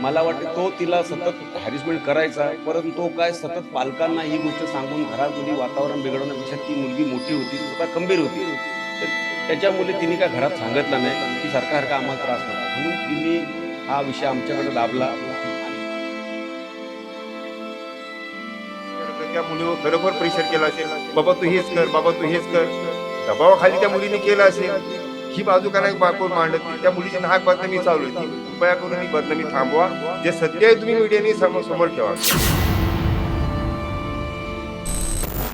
मला वाटते तो तिला सतत हॅरिसमेंट करायचा आहे. परंतु तो काय सतत पालकांना ही गोष्ट सांगून घरातली वातावरण बिघडवण्यापेक्षा ती मुलगी मोठी होती स्वतः खंबीर होती. तर त्याच्यामुळे तिने काय घरात सांगितलं नाही की सरकारका आम्हाला त्रास नका म्हणून तिने हा विषय आमच्याकडे दाबला. तर त्या मुलीवर खरोखर प्रेशर केला असेल. बाबा तू हेच कर बाबा तू हेच कर. दबावाखाली त्या मुलीने केलं असेल. ही बाजू का नाही कोण मांडत त्या मुलीची नाहक बदनामी चालू आहे ती कृपया करून ही बदनामी थांबवा. जे सत्य आहे तुम्ही मीडियाने समोर समोर ठेवा.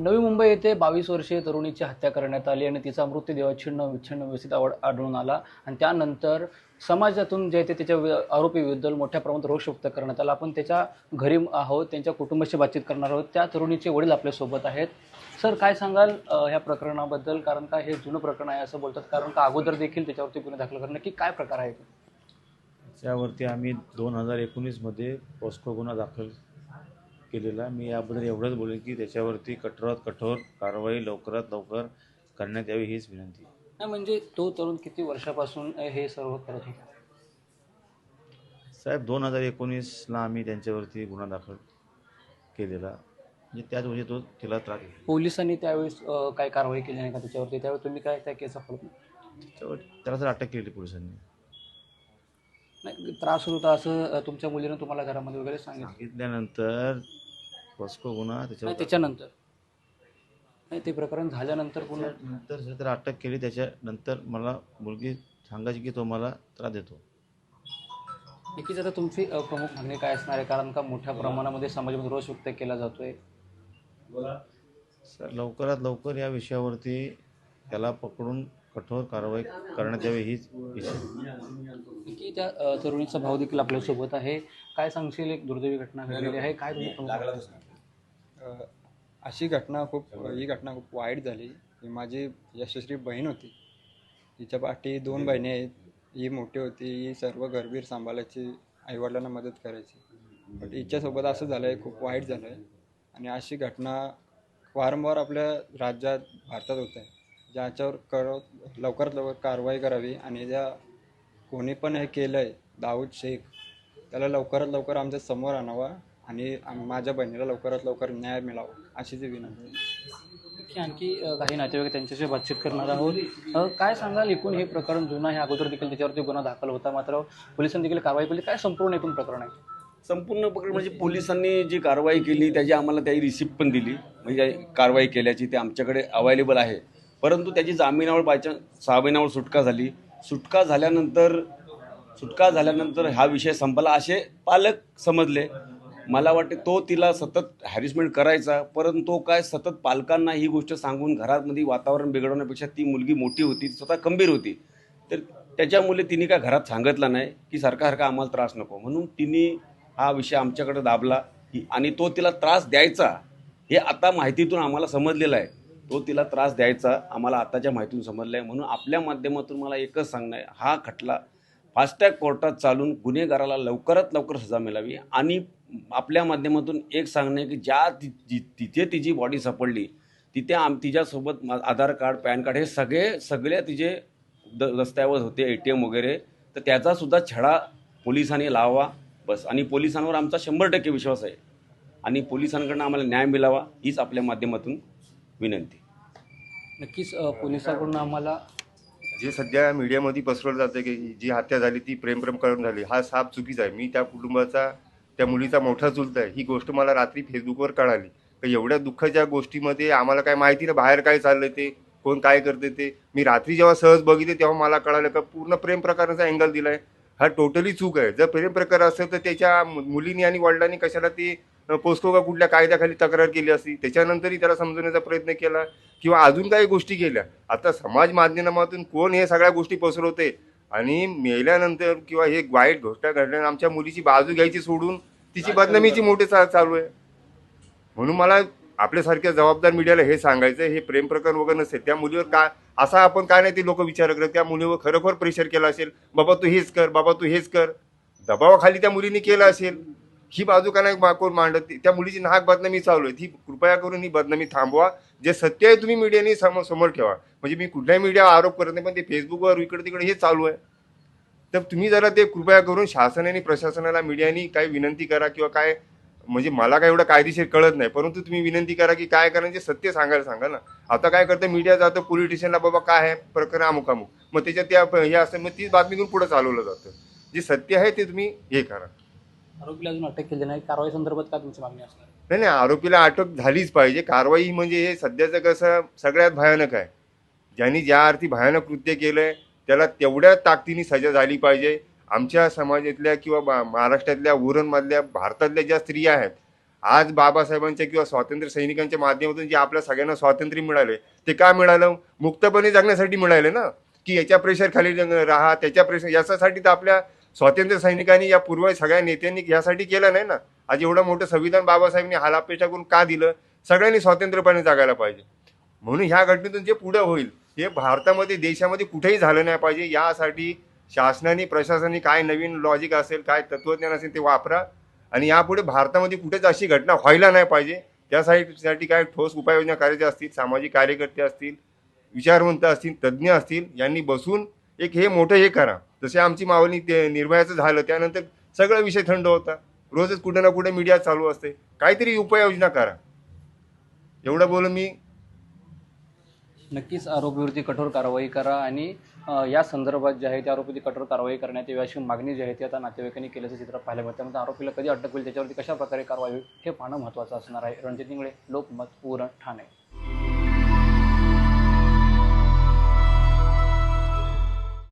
नवी मुंबई येथे बावीस वर्षीय तरुणीची हत्या करण्यात आली आणि तिचा मृतदेह छिन्न विच्छिन्न व्यवस्थित आवड आढळून आला. आणि त्यानंतर समाजातून जे ते त्याच्या वि- आरोपीविरुद्ध मोठ्या प्रमाणात रोष व्यक्त करण्यात आला. आपण त्याच्या घरी आहोत त्यांच्या कुटुंबाशी बातचीत करणार आहोत. त्या तरुणीचे वडील आपल्यासोबत आहेत. सर काय सांगाल ह्या प्रकरणाबद्दल? कारण का हे जुनं प्रकरण आहे असं बोलतात. कारण का अगोदर देखील त्याच्यावरती गुन्हे दाखल करणं की काय प्रकार आहे त्यावरती आम्ही दोन हजार एकोणीसमध्ये पॉस्को गुन्हा दाखल केलेला. मी याबद्दल एवढंच बोलेन की त्याच्यावरती कठोरात कठोर कारवाई लवकरात लवकर करण्यात यावी हीच विनंती. नाही म्हणजे तो तरुण किती वर्षापासून हे सर्व करत होता साहेब दोन हजार एकोणीसला आम्ही त्यांच्यावरती गुन्हा दाखल केलेला. म्हणजे त्याच वर्षी तो तिला त्रास पोलिसांनी त्यावेळेस अ, काय कारवाई केली नाही का त्याच्यावरती? त्यावेळी तुम्ही काय त्या केसचा फॉलो त्याला तर अटक केली पोलिसांनी. नाही त्रास होत होता असं अ, तुमच्या मुलीनं तुम्हाला घरामध्ये वगैरे सांगितलं? सांगितल्यानंतर पॉस्को गुन्हा नाही त्याच्यावर त्याच्यानंतर. नाही ते प्रकरण झाल्यानंतर पुन्हा नंतर जर त्याला अटक केली त्याच्यानंतर मला मुलगी सांगायची की तो मला त्रास देतो. नक्कीच आता तुमची अ, प्रमुख मागणी काय असणार आहे? कारण का मोठ्या प्रमाणामध्ये समाजामध्ये रोष व्यक्त केला जातोय? सर लवकरात लवकर या विषयावरती त्याला पकडून कठोर कारवाई करण्यात यावी हीच इच्छा की त्या तरुणीचा भाऊ देखील आपल्यासोबत आहे. काय सांगशील? एक दुर्दैवी घटना घडलेली आहे. काय तुम्ही अशी घटना खूप ही घटना खूप वाईट झाली. ही माझी यशस्वी बहीण होती. हिच्या पाठी दोन बहिणी आहेत. ही मोठी होती. ही सर्व घरबीर सांभाळायची आईवडिलांना मदत करायची. बट हिच्यासोबत असं झालं आहे खूप वाईट झालं आहे आणि अशी घटना वारंवार आपल्या राज्यात भारतात होत आहे. ज्याच्यावर कर लवकरात लवकर कारवाई करावी आणि ज्या कोणी पण हे केलं आहे दाऊद शेख त्याला लवकरात लवकर आमच्यासमोर आणावा आणि आम- माझ्या बहिणीला लवकरात लवकर न्याय मिळावा अशी ती विनंती आहे. की आणखी काही नातेवाईक त्यांच्याशी बातचीत करणार आहोत. काय सांगाल एकूण हे प्रकरण जुनं आहे? अगोदर देखील त्याच्यावरती गुन्हा दाखल होता मात्र पोलिसांनी देखील कारवाई केली. काय संपूर्ण एकूण प्रकरण आहे? संपूर्ण प्रकरण म्हणजे पोलिसांनी जी कारवाई केली त्याची आम्हाला त्याची रिसिप्ट पण दिली. म्हणजे कारवाई केल्याची ते आमच्याकडे अवेलेबल आहे. परंतु त्याची जामिनावर बायचान्स सहा महिन्यावर सुटका झाली. सुटका झाल्यानंतर सुटका झाल्यानंतर हा विषय संपला. असे पालक समजले. मला वाटते तो तिला सतत हॅरिसमेंट करायचा परंतु तो काय सतत पालकांना ही गोष्ट सांगून घरामध्ये वातावरण बिघडवण्यापेक्षा ती मुलगी मोठी होती स्वतः खंबीर होती. तर त्याच्यामुळे तिने काय घरात सांगितलं नाही की सारखा आम्हाला त्रास नको. म्हणून तिने हा विषय आमच्याकडे दाबला की- आणि तो तिला त्रास द्यायचा हे आता माहितीतून आम्हाला समजलेलं आहे. तो तिला त्रास द्यायचा आम्हाला आताच्या माहितीतून समजलं आहे म्हणून आपल्या माध्यमातून मला एकच सांगणं आहे हा खटला फास्टॅग कोर्टात चालून गुन्हेगाराला लवकरात लवकर सजा मिळावी. आणि आपल्या माध्यमातून एक सांगणं आहे की ज्या ति- जि- तिथे तिची बॉडी सापडली तिथे आम तिच्यासोबत मा- आधार कार्ड पॅन कार्ड हे सगळे सगळे तिचे द दस्तऐवज होते ए टी एम वगैरे. तर त्याचासुद्धा छडा पोलिसांनी लावा बस. आणि पोलिसांवर आमचा शंभर टक्के विश्वास आहे. आणि पोलिसांकडनं आम्हाला न्याय मिळावा हीच आपल्या माध्यमातून विनंती. नक्कीच अ, पोलिसांकडून आम्हाला जे सध्या मीडियामध्ये पसरवलं जातं की जी हत्या झाली ती प्रेमप्रेम करून झाली हा साप चुकीचा आहे. मी त्या कुटुंबाचा त्या मुलीचा मोठा चुलता आहे. ही गोष्ट मला रात्री फेसबुकवर कळाली. तर एवढ्या दुःखाच्या गोष्टीमध्ये आम्हाला काय माहिती ना बाहेर काय चाललंय ते कोण काय करते ते. मी रात्री जेव्हा सहज बघितले तेव्हा मला कळालं का पूर्ण प्रेम प्रकाराचा अँगल दिलाय. हा टोटली चूक आहे. जर प्रेम प्रकार असेल तर त्याच्या मु- मुलीनी आणि वडिलांनी कशाला ती पोस्को का कुठल्या कायद्याखाली तक्रार केली असती? त्याच्यानंतरही त्याला समजवण्याचा प्रयत्न केला किंवा अजून काही गोष्टी केल्या? आता समाज माध्यमातून कोण हे सगळ्या गोष्टी पसरवते? आणि मेल्यानंतर किंवा हे वाईट गोष्ट घडल्यानंतर आमच्या मुलीची बाजू घ्यायची सोडून तिची बदनामीची मोठे चा- चालू आहे. म्हणून मला आपल्यासारख्या जबाबदार मीडियाला हे सांगायचं हे प्रेम प्रकरण वगैरे नसेल त्या मुलीवर का असा आपण काय नाही ते लोक विचार करत? त्या मुलीवर खरोखर प्रेशर केलं असेल? बाबा तू हेच कर बाबा तू हेच कर. दबावाखाली त्या मुलीने केलं असेल? ही बाजू का नाही कोण मांडत त्या मुलीची नाहक बदनामी चालू आहे. ती कृपया करून ही बदनामी थांबवा. जे सत्य आहे तुम्ही मीडियाने समोर समोर ठेवा. म्हणजे मी कुठल्याही मीडिया आरोप करत नाही पण ते फेसबुकवर इकडे तिकडे हे चालू आहे. तर तुम्ही जरा ते कृपया करून शासनाने प्रशासनाला मीडियानी काही विनंती करा किंवा काय म्हणजे मला काय एवढं कायदेशीर कळत नाही. परंतु तुम्ही विनंती करा की काय करायचे सत्य सांगायला सांगा ना. आता काय करतं मीडिया जातं पोलीस स्टेशनला बाबा काय आहे? प्रकरण अमुक अमुक. मग त्याच्यात त्या हे असतं मग तीच बातमीतून पुढे चालवलं जातं. जे सत्य आहे ते तुम्ही हे करा. आरोपीला अजून अटक केली नाही. कारवाई संदर्भात काय तुमची मागणी असणार? नाही नाही आरोपीला अटक झालीच पाहिजे. कारवाई म्हणजे हे सध्याचं कसं सगळ्यात भयानक आहे. ज्यांनी ज्या अर्थी भयानक कृत्य केलंय त्याला तेवढ्या ताकदीने सजा झाली पाहिजे. आमच्या समाजातल्या किंवा महाराष्ट्रातल्या उरणमधल्या भारतातल्या ज्या स्त्रिया आहेत आज बाबासाहेबांच्या किंवा स्वातंत्र्य सैनिकांच्या माध्यमातून जे आपल्या सगळ्यांना स्वातंत्र्य मिळाले ते का मिळालं? मुक्तपणे जगण्यासाठी मिळाले ना? की याच्या प्रेशर खाली जग- राहा त्याच्या प्रेशर याच्यासाठी तर आपल्या स्वातंत्र्य सैनिकांनी या पूर्व सगळ्या नेत्यांनी यासाठी केलं नाही ना? आज एवढं मोठं संविधान बाबासाहेबांनी हालापेशा करून का दिलं? सगळ्यांनी स्वातंत्र्यपणे जगायला पाहिजे. म्हणून ह्या घटनेतून जे पुढं होईल हे भारतामध्ये देशामध्ये कुठेही झालं नाही पाहिजे. यासाठी शासनाने प्रशासनाने काय नवीन लॉजिक असेल काय तत्वज्ञान असेल ते वापरा. आणि यापुढे भारतामध्ये कुठेच अशी घटना व्हायला नाही पाहिजे. त्यासाठी काय ठोस उपाययोजना करायच्या असतील सामाजिक कार्यकर्ते असतील विचारवंत असतील तज्ज्ञ असतील यांनी बसून एक हे मोठं हे करा. जसे आमची मावली ते निर्भयाचं झालं त्यानंतर सगळा विषय थंड होता. रोजच कुठे ना कुठे मीडिया चालू असते. काहीतरी उपाययोजना करा. एवढं बोलून मी नक्कीच आरोपीवरती कठोर कारवाई करा आणि या संदर्भात जे आहे त्या आरोपीची कठोर कारवाई करण्यात यावी अशी मागणी जी आहे ती आता नातेवाईकांनी केल्याचं चित्र पाहायला मिळतं. त्यामुळे आरोपीला कधी अटक होईल त्याच्यावरती कशा प्रकारे कारवाई होईल हे पाहणं महत्त्वाचं असणार आहे. रणजित निंगळे लोकमत उरण ठाणे.